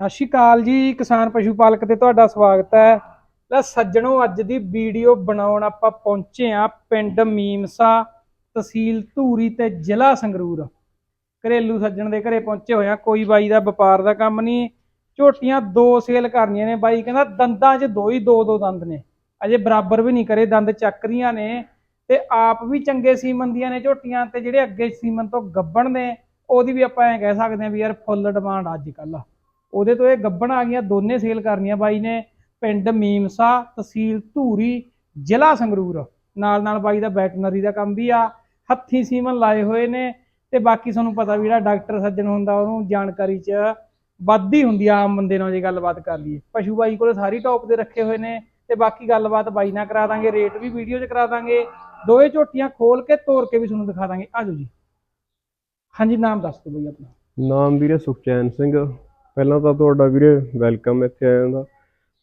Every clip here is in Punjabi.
ਸਤਿ ਸ਼੍ਰੀ ਅਕਾਲ ਜੀ, ਕਿਸਾਨ ਪਸ਼ੂ ਪਾਲਕ ਤੇ ਤੁਹਾਡਾ ਸਵਾਗਤ ਹੈ। ਲੈ ਸੱਜਣੋ, ਅੱਜ ਦੀ ਵੀਡੀਓ ਬਣਾਉਣ ਆਪਾਂ ਪਹੁੰਚੇ ਆ ਪਿੰਡ ਮੀਮਸਾ ਤਹਿਸੀਲ ਧੂਰੀ ਤੇ ਜ਼ਿਲ੍ਹਾ ਸੰਗਰੂਰ। ਘਰੇਲੂ ਸੱਜਣ ਦੇ ਘਰੇ ਪਹੁੰਚੇ ਹੋਏ ਆ ਕੋਈ ਬਾਈ ਦਾ ਵਪਾਰ ਦਾ ਕੰਮ ਨਹੀਂ, ਝੋਟੀਆਂ ਦੋ ਸੇਲ ਕਰਨੀਆਂ ਨੇ। ਬਾਈ ਕਹਿੰਦਾ ਦੰਦਾਂ 'ਚ ਦੋ ਹੀ ਦੋ ਦੋ ਦੰਦ ਨੇ, ਅਜੇ ਬਰਾਬਰ ਵੀ ਨਹੀਂ ਕਰੇ, ਦੰਦ ਚੱਕ ਰਹੀਆਂ ਨੇ ਤੇ ਆਪ ਵੀ ਚੰਗੇ ਸੀਮਨ ਦੀਆਂ ਨੇ ਝੋਟੀਆਂ ਤੇ ਜਿਹੜੇ ਅੱਗੇ ਸੀਮਨ ਤੋਂ ਗੱਬਣ ਨੇ, ਉਹਦੀ ਵੀ ਆਪਾਂ ਐਂ ਕਹਿ ਸਕਦੇ ਹਾਂ ਵੀ ਯਾਰ ਫੁੱਲ ਡਿਮਾਂਡ ਅੱਜ ਕੱਲ੍ਹ। ਉਹਦੇ ਤੋਂ ਇਹ ਗੱਬਣ ਆ ਗਈਆਂ, ਦੋਨੇ ਸੇਲ ਕਰਨੀਆਂ ਬਾਈ ਨੇ, ਪਿੰਡ ਮੀਮਸਾ, ਤਹਿਸੀਲ ਧੂਰੀ, ਜ਼ਿਲ੍ਹਾ ਸੰਗਰੂਰ। ਨਾਲ ਨਾਲ ਬਾਈ ਦਾ ਵੈਟਰਨਰੀ ਦਾ ਕੰਮ ਵੀ ਆ, ਹੱਥੀ ਸੀਮਨ ਲਾਏ ਹੋਏ ਨੇ ਤੇ ਬਾਕੀ ਤੁਹਾਨੂੰ ਪਤਾ ਵੀ ਜਿਹੜਾ ਡਾਕਟਰ ਸੱਜਣ ਹੁੰਦਾ, ਉਹਨੂੰ ਜਾਣਕਾਰੀ 'ਚ ਵੱਧਦੀ ਹੁੰਦੀ ਆ, ਆਮ ਬੰਦੇ ਨਾਲ ਜੇ ਗੱਲਬਾਤ ਕਰ ਲਈਏ। ਪਸ਼ੂ ਬਾਈ ਕੋਲੇ ਸਾਰੀ ਟੌਪ ਦੇ ਰੱਖੇ ਹੋਏ ਨੇ ਤੇ ਬਾਕੀ ਗੱਲਬਾਤ ਬਾਈ ਨਾਲ ਕਰਾ ਦਾਂਗੇ ਰੇਟ ਵੀ ਵੀਡੀਓ 'ਚ ਕਰਾ ਦਾਂਗੇ, ਦੋਵੇਂ ਝੋਟੀਆਂ ਖੋਲ ਕੇ ਤੋੜ ਕੇ ਵੀ ਤੁਹਾਨੂੰ ਦਿਖਾ ਦਾਂਗੇ। ਆਜੋ ਜੀ। ਹਾਂਜੀ, ਨਾਮ ਦੱਸ ਦਿਓ ਬਈ ਆਪਣਾ। ਨਾਮ ਵੀਰੇ ਸੁਖਚੈਨ ਸਿੰਘ। ਪਹਿਲਾਂ ਤਾਂ ਤੁਹਾਡਾ ਵੀਰੇ ਵੈਲਕਮ ਇੱਥੇ ਆਇਆਂ ਦਾ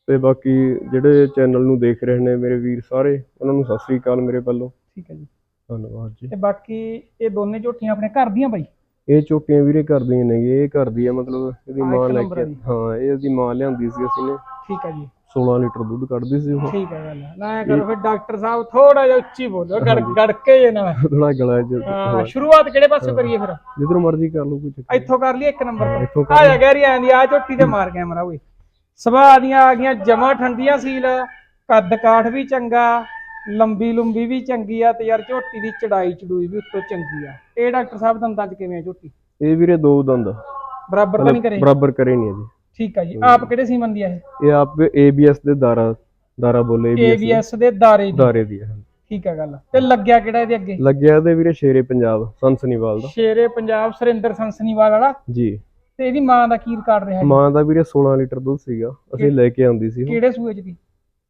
ਤੇ ਬਾਕੀ ਜਿਹੜੇ ਚੈਨਲ ਨੂੰ ਦੇਖ ਰਹੇ ਨੇ ਮੇਰੇ ਵੀਰ ਸਾਰੇ ਉਹਨਾਂ ਨੂੰ ਸਤਿ ਸ੍ਰੀ ਅਕਾਲ ਮੇਰੇ ਵੱਲੋਂ। ਠੀਕ ਹੈ ਜੀ। ਧੰਨਵਾਦ ਜੀ। ਤੇ ਬਾਕੀ ਇਹ ਦੋਨੇ ਝੋਟੀਆਂ ਆਪਣੇ ਘਰ ਦੀਆਂ ਬਾਈ? ਇਹ ਚੋਟੀਆਂ ਵੀਰੇ ਕਰਦੀਆਂ ਨੇਗੇ ਇਹ ਕਰਦੀ ਆ ਮਤਲਬ ਇਹਦੀ ਮਾਂ ਲੈ ਕੇ। ਹਾਂ ਇਹ ਉਹਦੀ ਮਾਂ ਲਿਆਂਦੀ ਸੀ ਅਸੀਂ ਨੇ। ਠੀਕ ਹੈ ਜੀ। 16 ਲੀਟਰ ਦੁੱਧ ਕੱਢਦੀ ਸੀ ਉਹ। ਠੀਕ ਹੈ ਗੱਲ ਨਾ ਐਂ ਕਰੋ ਫਿਰ ਡਾਕਟਰ ਸਾਹਿਬ ਥੋੜਾ ਜਿਹਾ ਉੱਚੀ ਬੋਲੋ ਗੜ ਗੜਕੇ ਜੇ ਨਾਲ। ਥੋੜਾ ਗਲਾ ਹਾਂ, ਸ਼ੁਰੂਆਤ ਕਿਹੜੇ ਪਾਸੇ ਕਰੀਏ ਫਿਰ? ਜਿੱਧਰ ਮਰਜ਼ੀ ਕਰ ਲਓ ਕੋਈ ਚੱਕਰ। ਇੱਥੋਂ ਕਰ ਲਈਏ ਇੱਕ ਨੰਬਰ ਇੱਥੋਂ ਤੋਂ ਆ ਜਾ ਗੈਰੀ ਆਂਦੀ ਆ ਝੋਟੀ ਤੇ ਮਾਰ ਕੈਮਰਾ ਓਏ। ਸੁਭਾਅ ਦੀਆਂ ਆ ਗਈਆਂ ਜਮਾ ਠੰਡੀਆਂ ਸੀਲ। ਕੱਦ ਕਾਠ ਵੀ ਚੰਗਾ ਲੰਬੀ ਲੰਬੀ ਵੀ ਚੰਗੀ ਆ ਤੇ ਯਾਰ ਝੋਟੀ ਦੀ ਚੜਾਈ ਚੜੂਈ ਵੀ ਉੱਤੋਂ ਚੰਗੀ ਆ। ਇਹ ਡਾਕਟਰ ਸਾਹਿਬ ਦੰਦਾਂ 'ਚ ਕਿਵੇਂ ਆ ਝੋਟੀ? ਇਹ ਵੀਰੇ ਦੋ ਦੰਦ। ਬਰਾਬਰ ਤਾਂ ਨਹੀਂ ਕਰੇ? ਬਰਾਬਰ ਕਰੇ ਨਹੀਂ ਜੀ ਠੀਕ ਆ ਜੀ। ਆਪ ਕਿਹੜੇ ਸੀਮਨ ਦੀ ਆ ਇਹ? ਇਹ ਆਪ ABS ਦੇ ਦਾਰਾ ਦਾਰਾ ਬੋਲੇ ABS ABS ਦੇ ਦਾਰੇ ਦੀ। ਦਾਰੇ ਦੀ ਹੈ ਠੀਕ ਆ ਗੱਲ। ਤੇ ਲੱਗਿਆ ਕਿਹੜਾ ਇਹਦੇ ਅੱਗੇ? ਲੱਗਿਆ ਤੇ ਵੀਰੇ ਸ਼ੇਰੇ ਪੰਜਾਬ ਸੰਸਨੀਵਾਲ ਦਾ। ਸ਼ੇਰੇ ਪੰਜਾਬ ਸੁਰਿੰਦਰ ਸੰਸਨੀਵਾਲ ਵਾਲਾ। ਜੀ। ਤੇ ਇਹਦੀ ਮਾਂ ਦਾ ਕੀ ਰਿਕਾਰਡ ਰਿਹਾ? ਮਾਂ ਦਾ ਵੀਰੇ 16 ਲੀਟਰ ਦੁੱਧ ਸੀਗਾ। ਅਸੀਂ ਲੈ ਕੇ ਆਉਂਦੀ ਸੀ। ਕਿਹੜੇ ਸੂਏ ਚ ਦੀ?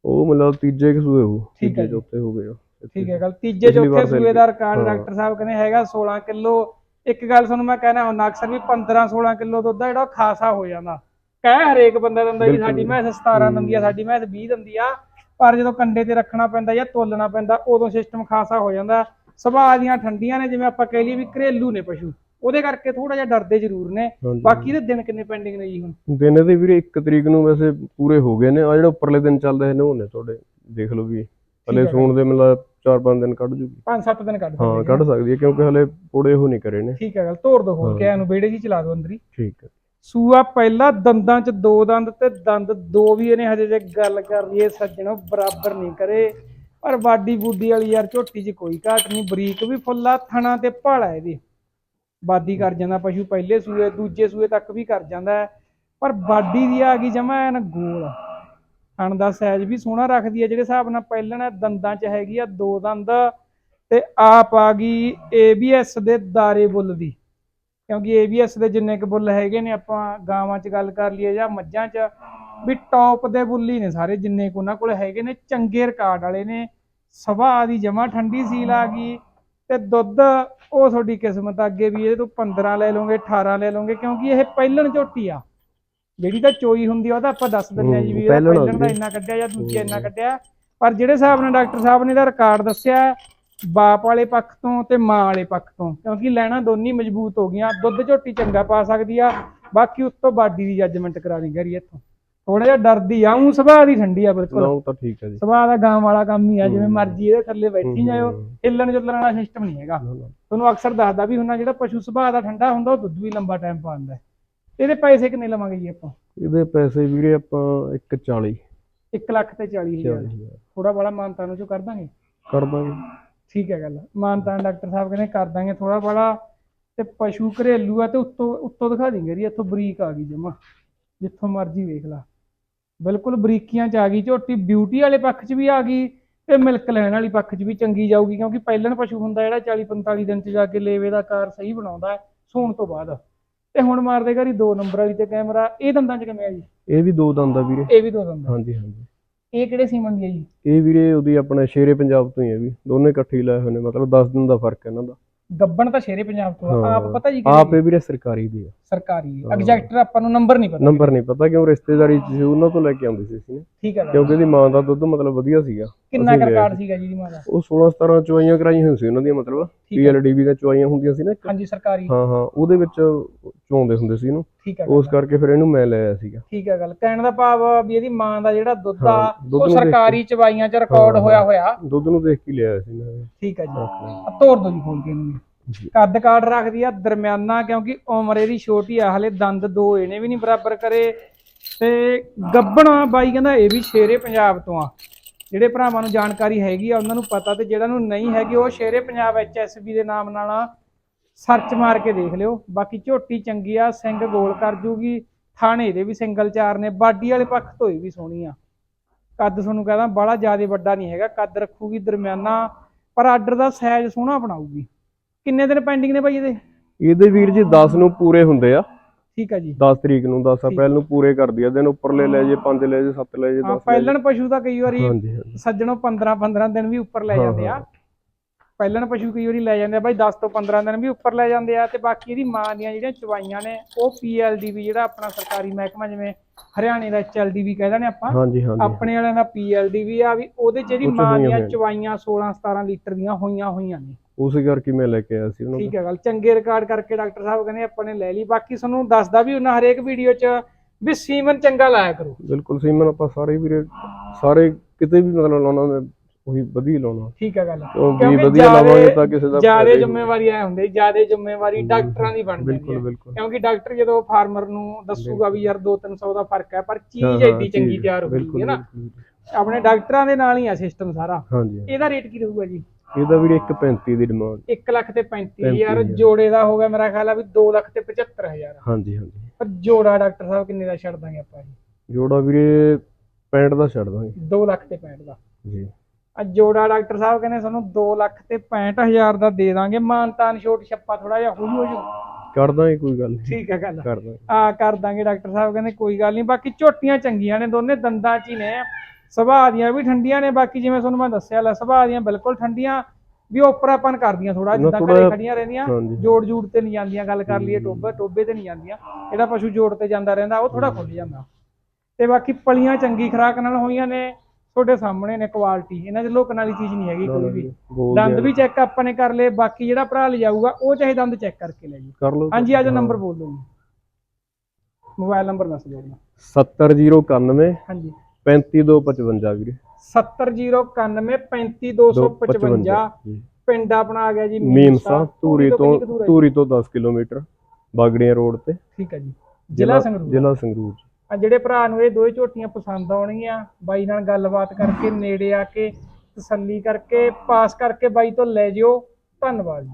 ਉਹ ਮਤਲਬ ਤੀਜੇ ਕਿ ਸੂਏ ਹੋ ਹੈ ਤੀਜੇ। ਚੌਥੇ ਹੋ ਗਏ। ਠੀਕ ਹੈ ਗੱਲ। ਤੀਜੇ ਚੌਥੇ ਸੂਏ ਦਾ ਰਿਕਾਰਡ ਹਾਂ। ਡਾਕਟਰ ਸਾਹਿਬ ਕਹਿੰਦੇ ਹੈਗਾ 16 ਕਿਲੋ। ਇੱਕ ਗੱਲ ਤੁਹਾਨੂੰ ਮੈਂ ਕਹਿਣਾ ਹੁਣ ਅਕਸਰ ਵੀ 15 16 ਕਿਲੋ ਦੁੱਧ ਜਿਹੜਾ ਖਾਸਾ ਹੋ ਜਾਂਦਾ। ਕਹਿ ਹਰੇਕ ਬੰਦਾ ਦਿੰਦਾ ਬਿਲਕੁਲ। ਸਾਡੀ ਮੈਂਸ 17 ਦਿੰਦੀ ਆ ਸਾਡੀ ਮੈਂਸ 20 ਦਿੰਦੀ ਆ ਪਰ ਜਦੋਂ ਕੰਡੇ ਤੇ ਰੱਖਣਾ ਪੈਂਦਾ ਜਾਂ ਤੋਲਣਾ ਪੈਂਦਾ ਉਦੋਂ ਸਿਸਟਮ ਖਾਸਾ ਹੋ ਜਾਂਦਾ। ਸੁਭਾਅ ਦੀਆਂ ਠੰਡੀਆਂ ਨੇ ਜਿਵੇਂ ਆਪਾਂ ਕਹਿ ਲਈਏ ਵੀ ਘਰੇਲੂ ਨੇ ਪਸ਼ੂ ਉਹਦੇ ਕਰਕੇ ਥੋੜਾ ਜਿਹਾ ਡਰਦੇ ਜ਼ਰੂਰ ਨੇ। ਬਾਕੀ ਦੇ ਦਿਨ ਕਿੰਨੇ ਪੈਂਡਿੰਗ ਨੇ ਜੀ ਹੁਣ? ਦਿਨ ਦੇ ਵੀਰੇ 1 ਤਰੀਕ ਨੂੰ ਵੈਸੇ ਪੂਰੇ ਹੋ ਗਏ ਨੇ। ਆ ਜਿਹੜਾ ਉੱਪਰਲੇ ਦਿਨ ਚੱਲ ਰਹੇ ਨੇ ਉਹ ਨੇ ਤੁਹਾਡੇ ਦੇਖ ਲਓ ਵੀ। ਹਲੇ ਹੈ। ਸੂਣ ਦੇ ਮਤਲਬ 4-5 ਦਿਨ ਕੱਢ ਜੂਗੀ। 5-7 ਦਿਨ ਕੱਢ ਹਾਂ ਕੱਢ ਸਕਦੀ ਹੈ ਕਿਉਂਕਿ ਹਲੇ ਪੋੜੇ ਉਹ ਨਹੀਂ ਕਰੇ ਨੇ। ਠੀਕ ਹੈ ਗੱਲ ਤੋੜ ਦੋ ਹੋਰ ਕਿ ਇਹਨੂੰ ਵਿਹੜੇ 'ਚ ਹੀ ਚਲਾ ਦੋ ਅੰਦਰ ਹੀ। ਠੀਕ ਹੈ। ਸੂਆ ਪਹਿਲਾ ਦੰਦਾਂ 'ਚ ਦੋ ਦੰਦ ਤੇ ਦੰਦ ਦੋ ਵੀ ਇਹਨੇ ਹਜੇ ਜੇ ਗੱਲ ਕਰ ਲਈਏ ਸੱਜਣੋ, ਬਰਾਬਰ ਨਹੀਂ ਕਰੇ। ਪਰ ਵਾਡੀ ਬੂਡੀ ਵਾਲੀ ਯਾਰ ਝੋਟੀ 'ਚ ਕੋਈ ਘਾਟ ਨਹੀਂ, ਬਰੀਕ ਵੀ ਫੁੱਲਾ ਥਣਾ ਤੇ ਭਾਲਾ ਇਹਦੀ। ਬਾਦੀ ਕਰ ਜਾਂਦਾ ਪਸ਼ੂ ਪਹਿਲੇ ਸੂਏ, ਦੂਜੇ ਸੂਏ ਤੱਕ ਵੀ ਕਰ ਜਾਂਦਾ ਪਰ ਬਾਡੀ ਦੀ ਆ ਗਈ ਜਮਾ ਐਨ ਗੋਲ। ਥਣ ਦਾ ਸਾਈਜ਼ ਵੀ ਸੋਹਣਾ ਰੱਖਦੀ ਹੈ, ਜਿਹੜੇ ਹਿਸਾਬ ਨਾਲ ਪਹਿਲਣ ਦੰਦਾਂ 'ਚ ਹੈਗੀ ਆ ਦੋ ਦੰਦ ਤੇ ਆਪ ਆ ਗਈ ABS ਦੇ ਦਾਰੇ ਬੁੱਲ ਦੀ। ਕਿਉਂਕਿ ABS ਦੇ ਜਿੰਨੇ ਕੁ ਬੁੱਲ ਹੈਗੇ ਨੇ ਆਪਾਂ ਗਾਵਾਂ 'ਚ ਗੱਲ ਕਰ ਲਈਏ ਜਾਂ ਮੱਝਾਂ 'ਚ ਵੀ ਟੌਪ ਦੇ ਬੁੱਲ ਹੀ ਨੇ ਸਾਰੇ ਜਿੰਨੇ ਕੁ ਉਹਨਾਂ ਕੋਲ ਹੈਗੇ ਨੇ ਚੰਗੇ ਰਿਕਾਰਡ ਵਾਲੇ ਨੇ। ਸੁਭਾਅ ਦੀ ਜਮਾ ਠੰਡੀ ਸੀਲ ਆ ਗਈ ਤੇ ਦੁੱਧ ਉਹ ਤੁਹਾਡੀ ਕਿਸਮਤ ਅੱਗੇ ਵੀ ਇਹਦੇ ਤੋਂ 15 ਲੈ ਲਓਗੇ 18 ਲੈ ਲਓਗੇ ਕਿਉਂਕਿ ਇਹ ਪਹਿਲਣ ਝੋਟੀ ਆ। ਜਿਹੜੀ ਤਾਂ ਚੋਈ ਹੁੰਦੀ ਆ ਉਹ ਤਾਂ ਆਪਾਂ ਦੱਸ ਦਿੰਦੇ ਆ ਜੀ ਵੀ ਪਹਿਲਣ ਦਾ। ਇੰਨਾ ਕੱਢਿਆ ਜਾਂ ਦੂਜੇ ਇੰਨਾ ਕੱਢਿਆ। ਪਰ ਜਿਹੜੇ ਹਿਸਾਬ ਨਾਲ ਡਾਕਟਰ ਸਾਹਿਬ ਨੇ ਇਹਦਾ ਰਿਕਾਰਡ ਦੱਸਿਆ ਬਾਪ ਵਾਲੇ ਪੱਖ ਤੋਂ ਤੇ ਮਾਂ ਵਾਲੇ ਪੱਖ ਤੋਂ ਕਿਉਂਕਿ ਲੈਣਾ ਦੋਨੀ ਮਜ਼ਬੂਤ ਹੋ ਗਈਆਂ ਦੁੱਧ ਝੋਟੀ ਚੰਗਾ ਪਾ ਸਕਦੀ ਆ ਬਾਕੀ ਉੱਤੋਂ ਬਾਡੀ ਦੀ ਜੱਜਮੈਂਟ ਕਰਾਣੀ ਕਰੀ ਇੱਥੋਂ। ਥੋੜਾ ਜਿਹਾ ਡਰਦੀ ਆ ਉਹ ਸੁਭਾਅ ਦੀ ਠੰਡੀ ਆ ਨਾ ਬਿਲਕੁਲ ਉਹ ਤਾਂ ਠੀਕ ਹੈ ਜੀ। ਸੁਭਾਅ ਦਾ ਗਾਂ ਵਾਲਾ ਕੰਮ ਹੀ ਆ ਜਿਵੇਂ। ਮਰਜ਼ੀ ਇਹਦੇ ਥੱਲੇ ਬੈਠੀ ਹੂੰ। ਹਿੱਲਣ ਜੁਲਣ ਵਾਲਾ ਸਿਸਟਮ ਨਹੀਂ ਹੈਗਾ। ਨਾ, ਨਾ। ਤੁਹਾਨੂੰ ਅਕਸਰ ਦੱਸਦਾ ਵੀ ਹੁੰਨਾ ਜਿਹੜਾ ਪਸ਼ੂ ਸੁਭਾਅ ਦਾ ਠੰਡਾ ਹੁੰਦਾ ਉਹ ਦੁੱਧ ਵੀ ਲੰਬਾ ਟਾਈਮ ਪਾਉਂਦਾ। ਇਹਦੇ ਪੈਸੇ ਕਿੰਨੇ ਲਵਾਂਗੇ ਜੀ ਆਪਾਂ? ਇਹਦੇ ਪੈਸੇ ਵੀਰੇ ਆਪਾਂ 140 1 ਲੱਖ ਤੇ 40 ਹਜ਼ਾਰ। 40000 ਥੋੜਾ ਬੜਾ ਮਾਨਤਾਨ ਨੂੰ ਚੋਂ ਕਰ ਦਾਂਗੇ? ਕਰ ਦਾਂਗੇ। ਠੀਕ ਹੈ ਗੱਲ। ਮਾਨਤਾਨ ਡਾਕਟਰ ਸਾਹਿਬ ਕਹਿੰਦੇ ਕਰ ਦਾਂਗੇ ਥੋੜਾ ਬੜਾ ਤੇ ਪਸ਼ੂ ਘਰੇਲੂ ਆ ਤੇ ਉੱਤੋਂ ਉੱਤੋਂ ਦਿਖਾ ਦਿੰਗੇ ਜੀ ਇੱਥੋਂ ਬਰੀਕ ਆ ਗਈ ਜਮਾ ਜਿੱਥੋਂ ਮਰਜ਼ੀ ਵੇਖ ਲਾ। ਬਿਲਕੁਲ ਬਰੀਕੀਆਂ ਚ ਆ ਗਈ ਝੋਟੀ ਬਿਊਟੀ ਵਾਲੇ ਪੱਖ 'ਚ ਵੀ ਆ ਗਈ ਤੇ ਮਿਲਕ ਲੈਣ ਵਾਲੀ ਪੱਖ 'ਚ ਵੀ ਚੰਗੀ ਜਾਊਗੀ ਕਿਉਂਕਿ ਪਹਿਲਣ ਪਸ਼ੂ ਹੁੰਦਾ ਜਿਹੜਾ 40 45 ਦਿਨ 'ਚ ਜਾ ਕੇ ਲੇਵੇ ਦਾ ਕਾਰ ਸਹੀ ਬਣਾਉਂਦਾ ਹੈ ਸੂਣ ਤੋਂ ਬਾਅਦ। ਤੇ ਹੁਣ ਮਾਰਦੇ ਘਰੀ ਦੋ ਨੰਬਰ ਵਾਲੀ ਤੇ ਕੈਮਰਾ ਇਹ ਦੰਦਾਂ 'ਚ ਕਿਵੇਂ ਆ ਜੀ? ਇਹ ਵੀ ਦੋ ਦੰਦ ਆ ਵੀਰੇ। ਇਹ ਵੀ ਦੋ ਦੰਦ। ਹਾਂਜੀ ਹਾਂਜੀ। ਇਹ ਕਿਹੜੇ ਸੀਮਨ ਦੀ ਹੈ ਜੀ ਇਹ ਵੀਰੇ ਉਹਦੀ ਆਪਣਾ ਸ਼ੇਰੇ ਪੰਜਾਬ ਤੋਂ ਹੀ ਹੈ ਵੀ ਦੋਨੇ ਇਕੱਠੇ ਹੀ ਲਾਏ ਹੋਏ ਨੇ ਮਤਲਬ 10 ਦਿਨ ਦਾ ਫ਼ਰਕ ਹੈ ਇਹਨਾਂ ਦਾ। ਗੱਬਣ ਤਾਂ ਸ਼ੇਰੇ ਪੰਜਾਬ ਤੋਂ ਆ। ਹਾਂ। ਆਪ ਪਤਾ ਜੀ ਆਪ ਕਿਹੜੀ ਇਹ ਵੀਰੇ ਸਰਕਾਰੀ ਦੀ ਆ ਸਰਕਾਰੀ ਐਗਜ਼ੈਕਟਰ ਆਪਾਂ ਨੂੰ ਨੰਬਰ ਨਹੀਂ ਪਤਾ। ਨੰਬਰ ਨਹੀਂ ਪਤਾ ਕਿਉਂ ਰਿਸ਼ਤੇਦਾਰੀ ਚ ਸੀ ਉਹਨਾਂ ਤੋਂ ਲੈ ਕੇ ਆਉਂਦੇ ਸੀ ਅਸੀਂ। ਠੀਕ ਹੈ। ਕਿਉਂਕਿ ਇਹਦੀ ਮਾਂ ਦਾ ਦੁੱਧ ਮਤਲਬ ਵਧੀਆ ਸੀਗਾ। ਕਿੰਨਾ ਕੁ ਲਿਆ ਰਿਕਾਰਡ ਸੀਗਾ ਜੀ ਦੀ ਮਾਂ ਦਾ? ਉਹ 16 17 ਚੁਆਈਆਂ ਕਰਾਈਆਂ ਹੋਈਆਂ ਸੀ ਉਹਨਾਂ ਦੀਆਂ ਮਤਲਬ। ਪੀਐਲਡੀਬੀ ਦੀਆਂ ਚੁਆਈਆਂ ਹੁੰਦੀਆਂ ਸੀ ਨਾ ਹਾਂਜੀ ਸਰਕਾਰੀ। ਹਾਂ ਹਾਂ ਉਹਦੇ ਵਿੱਚ ਚੁਆਉਂਦੇ ਹੁੰਦੇ ਸੀ ਇਹਨੂੰ। ਉਸ ਕਰਕੇ ਫਿਰ ਇਹਨੂੰ ਮੈਂ ਲੈ ਆਇਆ ਸੀਗਾ। ਠੀਕ ਹੈ ਗੱਲ। ਕਹਿਣ ਦਾ ਭਾਵ ਵੀ ਇਹਦੀ ਮਾਂ ਦਾ ਜਿਹੜਾ ਦੁੱਧ ਆ ਉਹ ਸਰਕਾਰੀ ਚਵਾਈਆਂ 'ਚ ਰਿਕਾਰਡ ਹੋਇਆ ਹੋਇਆ। ਦੁੱਧ ਨੂੰ ਦੇਖ ਕੇ ਲਿਆਇਆ ਸੀ ਮੈਂ। ਠੀਕ ਹੈ ਜੀ। ਲਿਆ। ਤੋੜ ਦੋ ਜੀ ਖੋਲ ਕੇ ਇਹਨੂੰ। ਜੀ। ਕੱਦ ਕਾਠ ਰੱਖਦੀ ਆ ਦਰਮਿਆਨਾ ਕਿਉਂਕਿ ਉਮਰ ਇਹਦੀ ਛੋਟੀ ਆ ਹਲੇ ਦੰਦ ਦੋ ਇਹਨੇ ਵੀ ਨਹੀਂ ਬਰਾਬਰ ਕਰੇ। ਤੇ ਗੱਬਣਾ ਬਾਈ ਕਹਿੰਦਾ ਇਹ ਵੀ ਸ਼ੇਰੇ ਪੰਜਾਬ ਤੋਂ ਆ। ਜਿਹੜੇ ਭਰਾਵਾਂ ਨੂੰ ਜਾਣਕਾਰੀ ਹੈਗੀ ਆ ਉਹਨਾਂ ਨੂੰ ਪਤਾ ਤੇ ਜਿਹੜਾ ਨੂੰ ਨਹੀਂ ਹੈਗੀ ਉਹ ਸ਼ੇਰੇ ਪੰਜਾਬ ਐਚਐਸਬੀ ਦੇ ਨਾਮ ਨਾਲ ਸਰਚ ਮਾਰ ਕੇ ਦੇਖ ਲਿਓ। ਬਾਕੀ ਝੋਟੀ ਚੰਗੀ ਆ ਸਿੰਘ ਗੋਲ ਕਰ ਜੂਗੀ। ਥਾਣੇ ਦੇ ਵੀ ਸਿੰਗਲ ਚਾਰ ਨੇ ਬਾਡੀ ਵਾਲੇ ਪੱਖ ਤੋਂ ਇਹ ਵੀ ਸੋਹਣੀ ਆ। ਕੱਦ ਤੁਹਾਨੂੰ ਕਹਦਾ ਬੜਾ ਜ਼ਿਆਦਾ ਵੱਡਾ ਨਹੀਂ ਹੈਗਾ। ਕੱਦ ਰੱਖੂਗੀ ਦਰਮਿਆਨਾ ਪਰ ਆਰਡਰ ਦਾ ਸਾਈਜ਼ ਸੋਹਣਾ ਬਣਾਊਗੀ। ਕਿੰਨੇ ਦਿਨ ਪੈਂਡਿੰਗ ਨੇ ਭਾਈ ਇਹਦੇ? ਇਹਦੇ ਵੀਰ ਜੀ 10 ਨੂੰ ਪੂਰੇ ਹੁੰਦੇ ਆ। ਠੀਕ ਆ ਜੀ। 10 ਤਰੀਕ ਨੂੰ 10 ਅਪ੍ਰੈਲ ਨੂੰ ਪੂਰੇ ਕਰ ਦਿਆ ਦਿਨ ਉੱਪਰਲੇ ਲੈ ਜੇ 5 ਲੈ ਜੇ 7 ਲੈ ਜੇ 10 ਹਾਂ ਪਹਿਲਣ ਪਸ਼ੂ ਤਾਂ ਕਈ ਵਾਰੀ ਸੱਜਣੋਂ 15 15 ਦਿਨ ਵੀ ਉੱਪਰ ਲੈ ਜਾਂਦੇ ਆ। ਪਹਿਲਣ ਪਸ਼ੂ ਕਈ ਵਾਰੀ ਲੈ ਜਾਂਦੇ ਆ ਬਾਈ 10 ਤੋਂ 15 ਦਿਨ ਵੀ ਉੱਪਰ ਲੈ ਜਾਂਦੇ ਆ ਤੇ ਬਾਕੀ ਇਹਦੀ ਮਾਂ ਦੀਆਂ ਜਿਹੜੀਆਂ ਚਵਾਈਆਂ ਨੇ ਉਹ ਪੀਐਲਡੀਵੀ ਜਿਹੜਾ ਆਪਣਾ ਸਰਕਾਰੀ ਮਹਿਕਮਾ ਜਿਵੇਂ ਹਰਿਆਣੇ ਦਾ ਐਚਐਲਡੀਵੀ ਕਹਿੰਦੇ ਨੇ ਆਪਾਂ ਹਾਂਜੀ ਹਾਂਜੀ। ਆਪਣੇ ਵਾਲਿਆਂ ਦਾ ਪੀਐਲਡੀਵੀ ਆ ਵੀ ਉਹਦੇ 'ਚ ਮਾਂ ਦੀਆਂ। ਚਵਾਈਆਂ 16 17 ਲੀਟਰ ਦੀਆਂ ਹੋਈਆਂ ਹੋਈਆਂ ਨੇ। ਉਸੇ ਕਰਕੇ ਮੈਂ ਲੈ ਕੇ ਆਇਆ ਸੀ ਉਹਨਾਂ ਠੀਕ ਹੈ ਗੱਲ ਚੰਗੇ ਰਿਕਾਰਡ ਕਰਕੇ ਡਾਕਟਰ ਸਾਹਿਬ ਕਹਿੰਦੇ ਆਪਾਂ ਨੇ ਲੈ ਲਈ। ਬਾਕੀ ਤੁਹਾਨੂੰ ਦੱਸਦਾ ਵੀ ਉਹਨਾਂ ਹਰੇਕ ਵੀਡੀਓ 'ਚ ਵੀ ਸੀਮਨ ਚੰਗਾ ਲਾਇਆ ਕਰੋ। ਬਿਲਕੁਲ ਸੀਮਨ ਆਪਾਂ ਸਾਰੇ ਵੀਰੇ ਸਾਰੇ ਕਿਤੇ ਵੀ ਮਤਲਬ ਲਾਉਣਾ ਮੈਂ ਉਹੀ ਵਧੀਆ ਲਾਉਣਾ। ਠੀਕ ਹੈ ਗੱਲ ਕਿਉਂਕਿ ਵਧੀਆ ਲਾਵਾਂਗੇ ਤਾਂ ਕਿਸੇ ਦਾ ਜਿਆਦੇ ਜ਼ਿੰਮੇਵਾਰੀ ਐ ਹੁੰਦੀ ਜਿਆਦੇ ਜ਼ਿੰਮੇਵਾਰੀ ਡਾਕਟਰਾਂ ਦੀ ਬਣ ਜਾਂਦੀ ਬਿਲਕੁਲ ਹੈ। ਬਿਲਕੁਲ। ਕਿਉਂਕਿ ਡਾਕਟਰ ਜਦੋਂ ਫਾਰਮਰ ਨੂੰ ਦੱਸੂਗਾ ਵੀ ਯਾਰ 2-300 ਦਾ ਫ਼ਰਕ ਹੈ ਪਰ ਚੀਜ਼ ਐਡੀ ਚੰਗੀ ਤਿਆਰ ਬਿਲਕੁਲ, ਹੈ ਨਾ। ਆਪਣੇ ਡਾਕਟਰਾਂ ਦੇ ਨਾਲ ਹੀ ਆ ਸਿਸਟਮ ਸਾਰਾ। ਇਹਦਾ ਰੇਟ ਕੀ ਰਹੂਗਾ ਜੀ? ਇਹਦਾ ਵੀਰੇ 1.35 ਦੀ ਡਿਮਾਂਡ 1 ਲੱਖ ਤੇ 35000 ਹਜ਼ਾਰ। ਜੋੜੇ ਦਾ ਹੋ ਗਿਆ ਮੇਰਾ ਖਿਆਲ ਆ ਵੀ 2 ਲੱਖ ਤੇ 75000 ਹਾਂਜੀ ਹਾਂਜੀ। ਪਰ ਜੋੜਾ ਡਾਕਟਰ ਸਾਹਿਬ ਕਿੰਨੇ ਦਾ ਛੱਡ ਦਾਂਗੇ ਆਪਾਂ ਜੀ? ਜੋੜਾ ਵੀਰੇ 65 ਦਾ ਛੱਡ ਦਾਂਗੇ। 2 ਲੱਖ ਤੇ 65 ਦਾ। ਜੀ। ਆ ਜੋੜਾ ਡਾਕਟਰ ਸਾਹਿਬ ਕਹਿੰਦੇ ਤੁਹਾਨੂੰ 2 ਲੱਖ ਤੇ 65000 ਦਾ ਦੇ ਦਾਂਗੇ। ਮਾਨਤਾਨ ਛੋਟ ਛੱਪਾ ਥੋੜਾ ਜਿਹਾ ਹੋ ਜੂ ਕਰ ਦਾਂਗੇ ਕੋਈ ਗੱਲ ਨਹੀਂ। ਠੀਕ ਹੈ ਗੱਲ ਕਰ ਦਾਂਗੇ। ਆ ਕਰ ਦਾਂਗੇ ਡਾਕਟਰ ਸਾਹਿਬ ਕਹਿੰਦੇ ਕੋਈ ਗੱਲ ਨਹੀਂ। ਬਾਕੀ ਝੋਟੀਆਂ ਚੰਗੀਆਂ ਨੇ ਦੋਨੇ ਦੰਦਾਂ 'ਚ ਹੀ ਨੇ। ਸੁਭਾਅ ਦੀਆਂ ਵੀ ਠੰਡੀਆਂ ਨੇ ਬਾਕੀ ਜਿਵੇਂ ਤੁਹਾਨੂੰ ਮੈਂ ਦੱਸਿਆ ਲੈ ਸੁਭਾਅ ਦੀਆਂ ਬਿਲਕੁਲ ਠੰਡੀਆਂ ਵੀ ਉੱਪਰਾਪਨ ਕਰਦੀਆਂ ਥੋੜਾ ਜਿੱਦਾਂ ਘਰੇ ਖੜੀਆਂ ਰਹਿੰਦੀਆਂ ਜੋੜ ਜੂੜ ਤੇ ਨਹੀਂ ਜਾਂਦੀਆਂ ਗੱਲ ਕਰ ਲਈਏ ਟੋਬੇ ਟੋਬੇ ਤੇ ਨਹੀਂ ਜਾਂਦੀਆਂ ਜਿਹੜਾ ਪਸ਼ੂ ਜੋੜ ਤੇ ਜਾਂਦਾ ਰਹਿੰਦਾ ਉਹ ਥੋੜਾ ਖੁੱਲ ਜਾਂਦਾ। ਤੇ ਬਾਕੀ ਪਲੀਆਂ ਚੰਗੀ ਖਰਾਕ ਨਾਲ ਹੋਈਆਂ ਨੇ ਤੁਹਾਡੇ ਸਾਹਮਣੇ ਨੇ ਕੁਆਲਿਟੀ ਇਹਨਾਂ 'ਚ ਲੋਕਣ ਵਾਲੀ ਚੀਜ਼ ਨਹੀਂ ਹੈਗੀ ਕੋਈ ਵੀ। ਦੰਦ ਵੀ ਚੈੱਕ ਆਪਾਂ ਨੇ ਕਰ ਲਏ ਬਾਕੀ ਜਿਹੜਾ ਭਰਾ ਲਿਜਾਊਗਾ ਉਹ ਚਾਹੇ ਦੰਦ ਚੈੱਕ ਕਰਕੇ ਲੈ ਜੀ ਕਰ ਲਓ। ਹਾਂਜੀ ਆਜੋ ਨੰਬਰ ਬੋਲ ਦਿਓ ਮੋਬਾਈਲ ਨੰਬਰ ਦੱਸ ਦਿਓ ਆਪਣਾ। 70091 ਹਾਂਜੀ। 35255 ਵੀਰੇ। 70091 35255 ਜੀ। ਪਿੰਡ ਆਪਣਾ ਆ ਗਿਆ ਜੀ ਮੀਮਸਾ ਧੂਰੀ ਤੋਂ ਕਿੰਨੀ ਕੁ ਦੂਰ ਹੈ ਜੀ? ਧੂਰੀ ਤੋਂ 10 ਕਿਲੋਮੀਟਰ ਬਾਗੜੀਆਂ ਰੋਡ ਤੇ। ਠੀਕ ਹੈ ਜੀ। ਜ਼ਿਲ੍ਹਾ ਸੰਗਰੂਰ। ਜ਼ਿਲ੍ਹਾ ਸੰਗਰੂਰ ਜੀ। ਆ ਜਿਹੜੇ ਭਰਾ ਨੂੰ ਇਹ ਦੋਏ ਝੋਟੀਆਂ ਪਸੰਦ ਆਉਣਗੀਆਂ ਬਾਈ ਨਾਲ ਗੱਲਬਾਤ ਕਰਕੇ ਨੇੜੇ ਆ ਕੇ ਤਸੱਲੀ ਕਰਕੇ ਪਾਸ ਕਰਕੇ ਬਾਈ ਤੋਂ ਲੈ ਜਿਓ। ਧੰਨਵਾਦ ਜੀ।